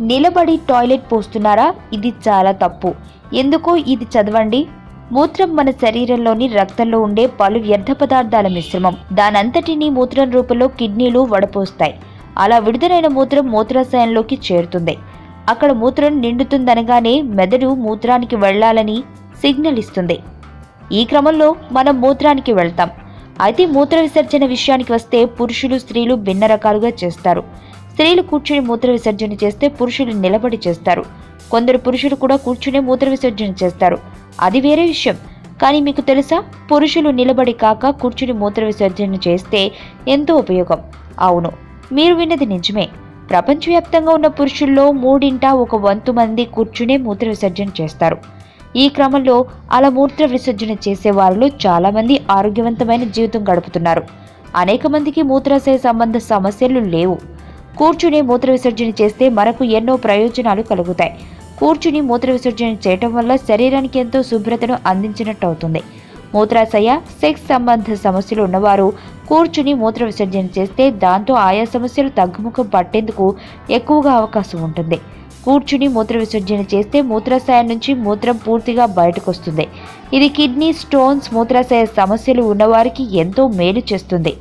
నిలబడి టాయిలెట్ పోస్తున్నారా? ఇది చాలా తప్పు. ఎందుకో ఇది చదవండి? మూత్రం మన శరీరంలోని రక్తంలో ఉండే పలు వ్యర్థ పదార్థాల మిశ్రమం. దానంతటిని మూత్రం రూపంలో కిడ్నీలు వడపోస్తాయి. అలా విడుదలైన మూత్రం మూత్రాశయంలోకి చేరుతుంది. అక్కడ మూత్రం నిండుతుందనగానే మెదడు మూత్రానికి వెళ్ళాలని సిగ్నల్ ఇస్తుంది. ఈ క్రమంలో మనం మూత్రానికి వెళ్తాం. అయితే మూత్ర విసర్జన విషయానికి వస్తే పురుషులు స్త్రీలు భిన్న రకాలుగా చేస్తారు. స్త్రీలు కూర్చుని మూత్ర విసర్జన చేస్తే పురుషులు నిలబడి చేస్తారు. కొందరు పురుషులు కూడా కూర్చునే మూత్ర విసర్జన చేస్తారు. అది వేరే విషయం. కానీ మీకు తెలుసా? పురుషులు నిలబడి కాక కూర్చుని మూత్ర విసర్జన చేస్తే ఎంతో ఉపయోగం. అవును మీరు విన్నది నిజమే. ప్రపంచవ్యాప్తంగా ఉన్న పురుషుల్లో మూడింట ఒక వంతు మంది కూర్చునే మూత్ర విసర్జన చేస్తారు. ఈ క్రమంలో అలా మూత్ర విసర్జన చేసే వారిలో చాలామంది ఆరోగ్యవంతమైన జీవితం గడుపుతున్నారు. అనేక మందికి మూత్రాశయ సంబంధ సమస్యలు లేవు. కూర్చుని మూత్ర విసర్జన చేస్తే మనకు ఎన్నో ప్రయోజనాలు కలుగుతాయి. కూర్చుని మూత్ర విసర్జన చేయటం వల్ల శరీరానికి ఎంతో శుభ్రతను అందించినట్టు అవుతుంది మూత్రాశయ సెక్స్ సంబంధ సమస్యలు ఉన్నవారు కూర్చుని మూత్ర విసర్జన చేస్తే దాంతో ఆయా సమస్యలు తగ్గుముఖం పట్టేందుకు ఎక్కువగా అవకాశం ఉంటుంది. కూర్చుని మూత్ర విసర్జన చేస్తే మూత్రాశయం నుంచి మూత్రం పూర్తిగా బయటకు వస్తుంది ఇది కిడ్నీ స్టోన్స్ మూత్రాశయ సమస్యలు ఉన్నవారికి ఎంతో మేలు చేస్తుంది.